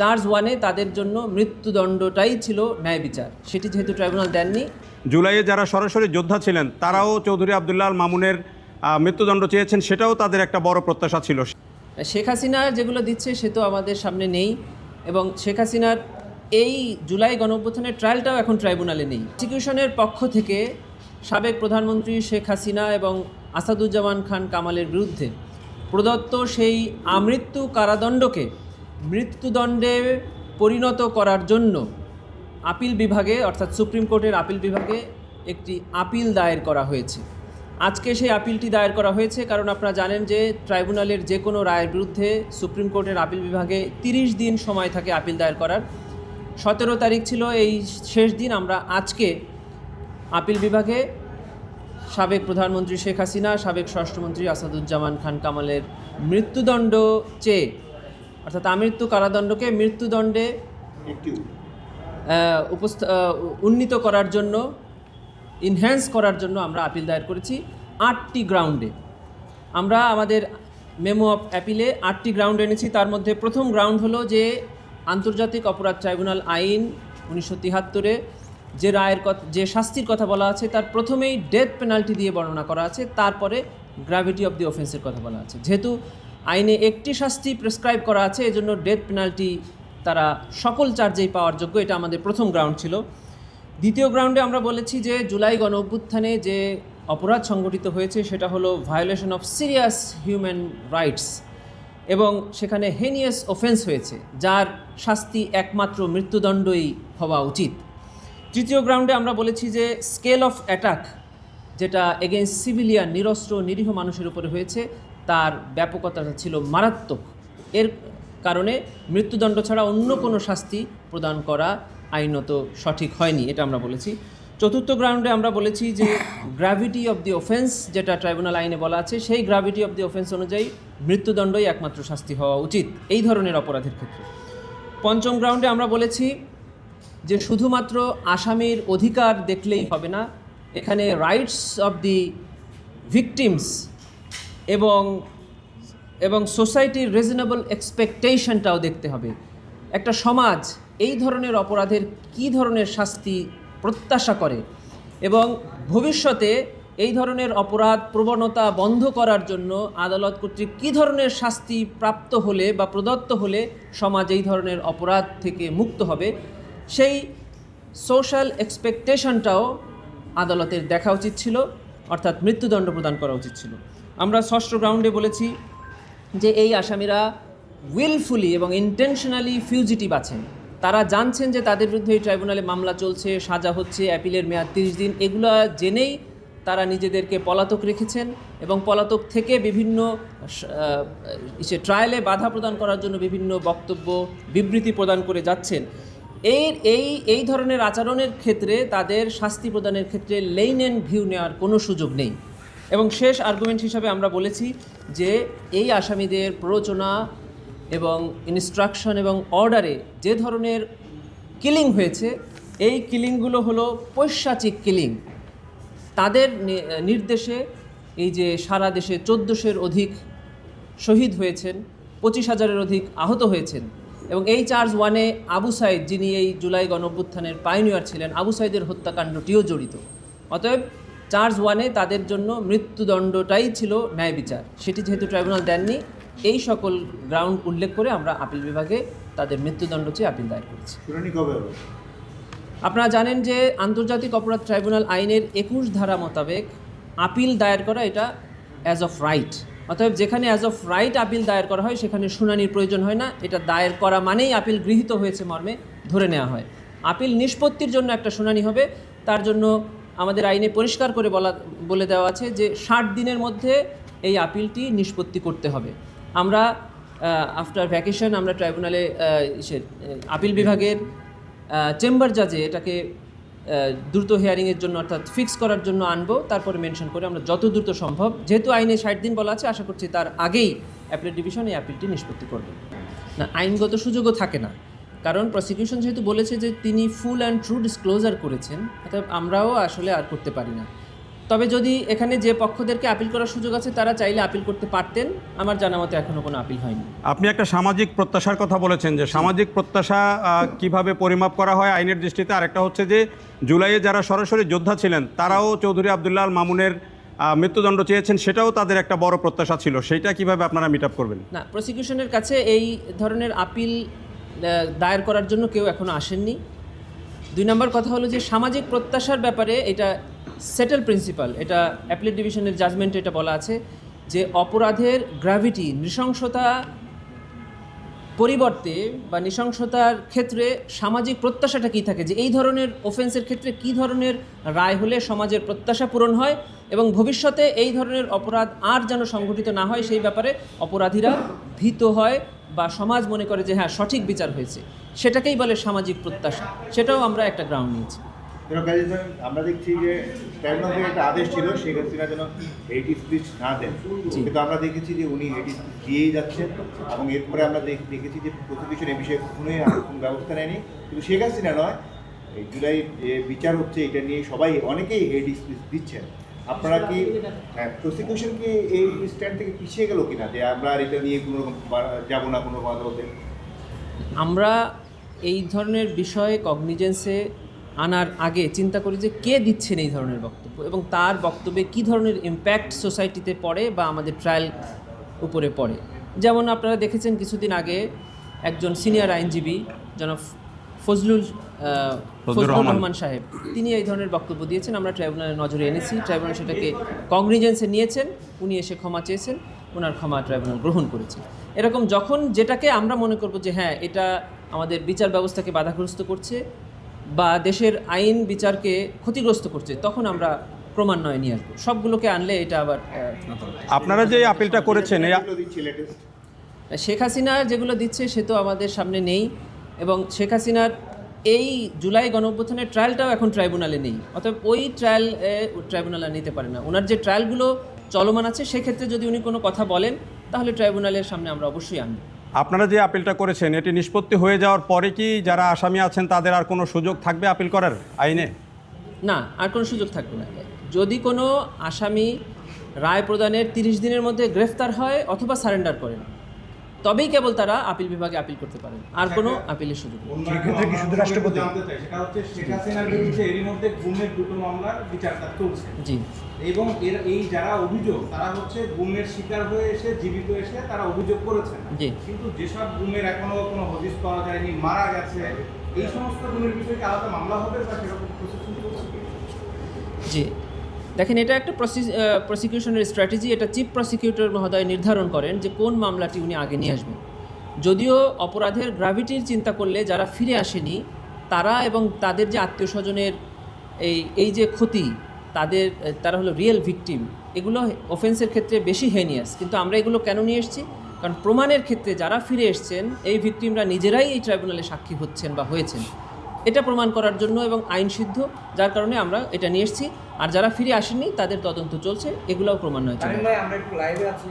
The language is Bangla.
চার্জ ওয়ানে তাদের জন্য মৃত্যুদণ্ডটাই ছিল ন্যায় বিচার। সেটি যেহেতু ট্রাইব্যুনাল দেননি। জুলাইয়ে যারা সরাসরি যোদ্ধা ছিলেন তারাও চৌধুরী আবদুল্লাহ মামুনের মৃত্যুদণ্ড চেয়েছেন সেটাও তাদের একটা বড় প্রত্যাশা ছিল। শেখ হাসিনা যেগুলো দিচ্ছে সে তো আমাদের সামনে নেই। এবং শেখ হাসিনার এই জুলাই গণঅভ্যুত্থানের ট্রায়ালটাও এখন ট্রাইব্যুনালে নেই। প্রসিকিউশনের পক্ষ থেকে সাবেক প্রধানমন্ত্রী শেখ হাসিনা এবং আসাদুজ্জামান খান কামালের বিরুদ্ধে প্রদত্ত সেই আমৃত্যু কারাদণ্ডকে মৃত্যুদণ্ডে পরিণত করার জন্য আপিল বিভাগে, অর্থাৎ সুপ্রিম কোর্টের আপিল বিভাগে একটি আপিল দায়ের করা হয়েছে। আজকে সেই আপিলটি দায়ের করা হয়েছে কারণ আপনারা জানেন যে ট্রাইব্যুনালের যে কোনো রায়ের বিরুদ্ধে সুপ্রিম কোর্টের আপিল বিভাগে তিরিশ দিন সময় থাকে আপিল দায়ের করার। সতেরো তারিখ ছিল এই শেষ দিন, আমরা আজকে আপিল বিভাগে সাবেক প্রধানমন্ত্রী শেখ হাসিনা, সাবেক স্বরাষ্ট্রমন্ত্রী আসাদুজ্জামান খান কামালের মৃত্যুদণ্ড চেয়ে অর্থাৎ আমৃত্যু কারাদণ্ডকে মৃত্যুদণ্ডে উপস্থ উন্নীত করার জন্য ইনহ্যান্স করার জন্য আমরা আপিল দায়ের করেছি আটটি গ্রাউন্ডে আমরা আমাদের মেমো অফ অ্যাপিলে আটটি গ্রাউন্ড এনেছি। তার মধ্যে প্রথম গ্রাউন্ড হলো যে আন্তর্জাতিক অপরাধ ট্রাইব্যুনাল আইন উনিশশো তিহাত্তরে যে রায়ের কথা যে শাস্তির কথা বলা আছে তার প্রথমেই ডেথ পেনাল্টি দিয়ে বর্ণনা করা আছে। তারপরে গ্র্যাভিটি অফ দি অফেন্সের কথা বলা আছে। যেহেতু আইনে একটি শাস্তি প্রেসক্রাইব করা আছে, এজন্য ডেথ পেনাল্টি তারা সকল চার্জেই পাওয়ার যোগ্য, এটা আমাদের প্রথম গ্রাউন্ড ছিল। দ্বিতীয় গ্রাউন্ডে আমরা বলেছি যে, জুলাই গণ অভ্যুত্থানে যে অপরাধ সংগঠিত হয়েছে, সেটা হলো violation of serious human rights এবং সেখানে হেনিয়াস অফেন্স হয়েছে, যার শাস্তি একমাত্র মৃত্যুদণ্ডই হওয়া উচিত। তৃতীয় গ্রাউন্ডে আমরা বলেছি যে স্কেল অফ অ্যাটাক যেটা এগেনস্ট সিভিলিয়ান নিরস্ত্র, নিরীহ মানুষের উপরে হয়েছে তার ব্যাপকতাটা ছিল মারাত্মক। এর কারণে মৃত্যুদণ্ড ছাড়া অন্য কোনো শাস্তি প্রদান করা আইনত সঠিক হয়নি, এটা আমরা বলেছি। চতুর্থ গ্রাউন্ডে আমরা বলেছি যে গ্র্যাভিটি অফ দি অফেন্স যেটা ট্রাইব্যুনাল আইনে বলা আছে, সেই গ্র্যাভিটি অফ দি অফেন্স অনুযায়ী মৃত্যুদণ্ডই একমাত্র শাস্তি হওয়া উচিত, এই ধরনের অপরাধের ক্ষেত্রে। পঞ্চম গ্রাউন্ডে আমরা বলেছি যে শুধুমাত্র আসামির অধিকার দেখলেই হবে না, এখানে রাইটস অফ দি ভিকটিমস এবং এবং সোসাইটির রিজনেবল এক্সপেকটেশনটাও দেখতে হবে। একটা সমাজ এই ধরনের অপরাধের কী ধরনের শাস্তি প্রত্যাশা করে? এবং ভবিষ্যতে এই ধরনের অপরাধ প্রবণতা বন্ধ করার জন্য আদালত কর্তৃক কী ধরনের শাস্তি প্রাপ্ত হলে বা প্রদত্ত হলে সমাজ এই ধরনের অপরাধ থেকে মুক্ত হবে? সেই সোশ্যাল এক্সপেকটেশনটাও আদালতের দেখা উচিত ছিল, অর্থাৎ মৃত্যুদণ্ড প্রদান করা উচিত ছিল। আমরা ষষ্ঠ গ্রাউন্ডে বলেছি যে এই আসামিরা উইলফুলি এবং ইন্টেনশনালি ফিউজিটিভ আছেন। তারা জানছেন যে তাদের বিরুদ্ধে এই ট্রাইব্যুনালে মামলা চলছে, সাজা হচ্ছে অ্যাপিলের মেয়াদ তিরিশ দিন, এগুলো জেনেই তারা নিজেদেরকে পলাতক রেখেছেন এবং পলাতক থেকে বিভিন্ন ইসে ট্রায়ালে বাধা প্রদান করার জন্য বিভিন্ন বক্তব্য, বিবৃতি প্রদান করে যাচ্ছেন। এই এই এই ধরনের আচরণের ক্ষেত্রে তাদের শাস্তি প্রদানের ক্ষেত্রে লেইন অ্যান্ড ভিউ নেওয়ার কোনো সুযোগ নেই। এবং শেষ আর্গুমেন্ট হিসাবে আমরা বলেছি যে এই আসামিদের প্ররোচনা এবং ইনস্ট্রাকশন এবং অর্ডারে যে ধরনের কিলিং হয়েছে, এই কিলিংগুলো হলো পৈশাচিক কিলিং তাদের নির্দেশে এই যে সারা দেশে চোদ্দোশের অধিক শহীদ হয়েছেন, পঁচিশ হাজারের অধিক আহত হয়েছেন এবং এই চার্জ ওয়ানে আবু সাইদ যিনি এই জুলাই গণঅভ্যুত্থানের পাইনিয়ার ছিলেন, আবু সাইদের হত্যাকাণ্ডটিও জড়িত। অতএব চার্জ ওয়ানে তাদের জন্য মৃত্যুদণ্ডটাই ছিল ন্যায় বিচার। সেটি যেহেতু ট্রাইব্যুনাল দেননি এই সকল গ্রাউন্ড উল্লেখ করে আমরা আপিল বিভাগে তাদের মৃত্যুদণ্ড চেয়ে আপিল দায়ের করেছি। আপনারা জানেন যে আন্তর্জাতিক অপরাধ ট্রাইব্যুনাল আইনের একুশ ধারা মোতাবেক আপিল দায়ের করা এটা অ্যাজ অফ রাইট অতএব যেখানে অ্যাজ অফ রাইট আপিল দায়ের করা হয় সেখানে শুনানির প্রয়োজন হয় না। এটা দায়ের করা মানেই আপিল গৃহীত হয়েছে মর্মে ধরে নেওয়া হয়। আপিল নিষ্পত্তির জন্য একটা শুনানি হবে তার জন্য আমাদের আইনে পরিষ্কার করে বলা, বলে দেওয়া আছে যে ষাট দিনের মধ্যে এই আপিলটি নিষ্পত্তি করতে হবে। আমরা আফটার ভ্যাকেশন আমরা ট্রাইব্যুনালে আপিল বিভাগের চেম্বার জাজে এটাকে দ্রুত হিয়ারিংয়ের জন্য অর্থাৎ ফিক্স করার জন্য আনব, তারপরে মেনশন করে আমরা যত দ্রুত সম্ভব, যেহেতু আইনে ষাট দিন বলা আছে, আশা করছি তার আগেই অ্যাপিলেট ডিভিশন এই আপিলটি নিষ্পত্তি করবে। না, আইনগত সুযোগও থাকে না। কারণ প্রসিকিউশন যেহেতু বলেছে যে তিনি ফুল অ্যান্ড ট্রু ডিসক্লোজার করেছেন অর্থাৎ আমরাও আসলে আর করতে পারি না। তবে যদি এখানে যে পক্ষদেরকে আপিল করার সুযোগ আছে তারা চাইলে আপিল করতে পারতেন আমার জানা মতে এখনও কোনো আপিল হয়নি। আপনি একটা সামাজিক প্রত্যাশার কথা বলেছেন যে সামাজিক প্রত্যাশা কীভাবে পরিমাপ করা হয় আইনের দৃষ্টিতে? আরেকটা হচ্ছে যে জুলাইয়ে যারা সরাসরি যোদ্ধা ছিলেন তারাও চৌধুরী আবদুল্লাহ মামুনের মৃত্যুদণ্ড চেয়েছেন সেটাও তাদের একটা বড় প্রত্যাশা ছিল। সেইটা কীভাবে আপনারা মিট আপ করবেন? না প্রসিকিউশনের কাছে এই ধরনের আপিল দায়ের করার জন্য কেউ এখনও আসেননি। দুই নম্বর কথা হলো যে সামাজিক প্রত্যাশার ব্যাপারে এটা সেটেল প্রিন্সিপাল এটা অ্যাপিলেট ডিভিশনের জাজমেন্টে এটা বলা আছে যে অপরাধের গ্র্যাভিটি নৃশংসতা পরিবর্তে বা নৃশংসতার ক্ষেত্রে সামাজিক প্রত্যাশাটা কী থাকে? যে এই ধরনের অফেন্সের ক্ষেত্রে কী ধরনের রায় হলে সমাজের প্রত্যাশা পূরণ হয় এবং ভবিষ্যতে এই ধরনের অপরাধ আর যেন সংঘটিত না হয় সেই ব্যাপারে অপরাধীরা ভীত হয় বা সমাজ মনে করে যে হ্যাঁ সঠিক বিচার হয়েছে। সেটাকেই বলে সামাজিক প্রত্যাশা। সেটাও আমরা একটা গ্রাউন্ড নিয়েছি। যেন কাজী আমরা দেখছি যে থেকে একটা আদেশ ছিল শেখ হাসিনা যেন হেট স্পিচ না দেন। কিন্তু আমরা দেখেছি যে উনি হেট স্পিচ দিয়েই যাচ্ছেন এবং এরপরে আমরা দেখ- দেখেছি যে প্রসিকিউশন এ বিষয়ে কোনো কোনো ব্যবস্থা নেয়নি। কিন্তু শেখ হাসিনা নয় এই জুলাই যে বিচার হচ্ছে এটা নিয়ে সবাই অনেকেই হেট স্পিচ দিচ্ছেন। আপনারা কি হ্যাঁ প্রসিকিউশন কি এই স্ট্যান্ড থেকে পিছিয়ে গেল কিনা? যে আমরা আর এটা নিয়ে কোনো রকম যাব না কোনো আদালতে আমরা এই ধরনের বিষয়ে কগনিজেন্সে আনার আগে চিন্তা করি যে কে দিচ্ছেন এই ধরনের বক্তব্য এবং তার বক্তব্যে কী ধরনের ইম্প্যাক্ট সোসাইটিতে পড়ে বা আমাদের ট্রায়াল উপরে পড়ে? যেমন আপনারা দেখেছেন কিছুদিন আগে একজন সিনিয়র আইনজীবী জনাব ফজলুল ফজলুর রহমান। সাহেব তিনি এই ধরনের বক্তব্য দিয়েছেন। আমরা ট্রাইব্যুনালের নজরে এনেছি। ট্রাইব্যুনাল সেটাকে কগনিজেন্সে নিয়েছেন। উনি এসে ক্ষমা চেয়েছেন। ওনার ক্ষমা ট্রাইব্যুনাল গ্রহণ করেছে এরকম যখন যেটাকে আমরা মনে করব যে হ্যাঁ এটা আমাদের বিচার ব্যবস্থাকে বাধাগ্রস্ত করছে বা দেশের আইন বিচারকে ক্ষতিগ্রস্ত করছে তখন আমরা ক্রমান্বয়ে নিয়ে আসব। সবগুলোকে আনলে এটা আবার আপনারা যে আপিলটা করেছেন। শেখ হাসিনা যেগুলো দিচ্ছে সে তো আমাদের সামনে নেই এবং শেখ হাসিনার এই জুলাই গণঅভ্যুত্থানের ট্রায়ালটাও এখন ট্রাইব্যুনালে নেই। অতএব ওই ট্রায়াল ট্রাইব্যুনাল নিতে পারে না। ওনার যে ট্রায়ালগুলো চলমান আছে সেক্ষেত্রে যদি উনি কোনো কথা বলেন তাহলে ট্রাইব্যুনালের সামনে আমরা অবশ্যই আনব। আপনারা যে আপিলটা করেছেন, এটি নিষ্পত্তি হয়ে যাওয়ার পরে কি যারা আসামি আছেন, তাদের আর কোনো সুযোগ থাকবে আপিল করার আইনে? না, আর কোনো সুযোগ থাকবে না। যদি কোনো আসামি রায় প্রদানের তিরিশ দিনের মধ্যে গ্রেফতার হয় অথবা সারেন্ডার করেন তবেই কেবল তারা আপিল বিভাগে আপিল করতে পারেন। আর কোনো আপিলের সুযোগ জি। এবং এর এই যারা অভিযোগ তারা হচ্ছে গুমের শিকার হয়ে এসে জীবিত এসে তারা অভিযোগ করেছেন। জি। কিন্তু যেসব গুমের এখনও কোনো হদিস পাওয়া যায়নি মারা গেছে এই সমস্ত গুমের বিষয়ে কি আলাদা মামলা হবে বা সেরকম প্রসেসিং জি। দেখেন এটা একটা প্রসিকিউশনের স্ট্র্যাটেজি এটা চিফ প্রসিকিউটর মহোদয় নির্ধারণ করেন যে কোন মামলাটি উনি আগে নিয়ে আসবেন। যদিও অপরাধের গ্র্যাভিটির চিন্তা করলে যারা ফিরে আসেনি তারা এবং তাদের যে আত্মীয় স্বজনের এই এই যে ক্ষতি তাদের তারা হলো রিয়েল ভিকটিম এগুলো অফেন্সের ক্ষেত্রে বেশি হেনিয়াস কিন্তু আমরা এগুলো কেন নিয়ে এসেছি? কারণ প্রমাণের ক্ষেত্রে যারা ফিরে এসছেন এই ভিকটিমরা নিজেরাই এই ট্রাইব্যুনালে সাক্ষী হচ্ছেন বা হয়েছেন। এটা প্রমাণ করার জন্য এবং আইনসিদ্ধ যার কারণে আমরা এটা নিয়ে এসেছি। আর যারা ফিরে আসেননি, তাদের তদন্ত চলছে। এগুলাও প্রমাণ হয়েছে আমরা একটু লাইভে আছি।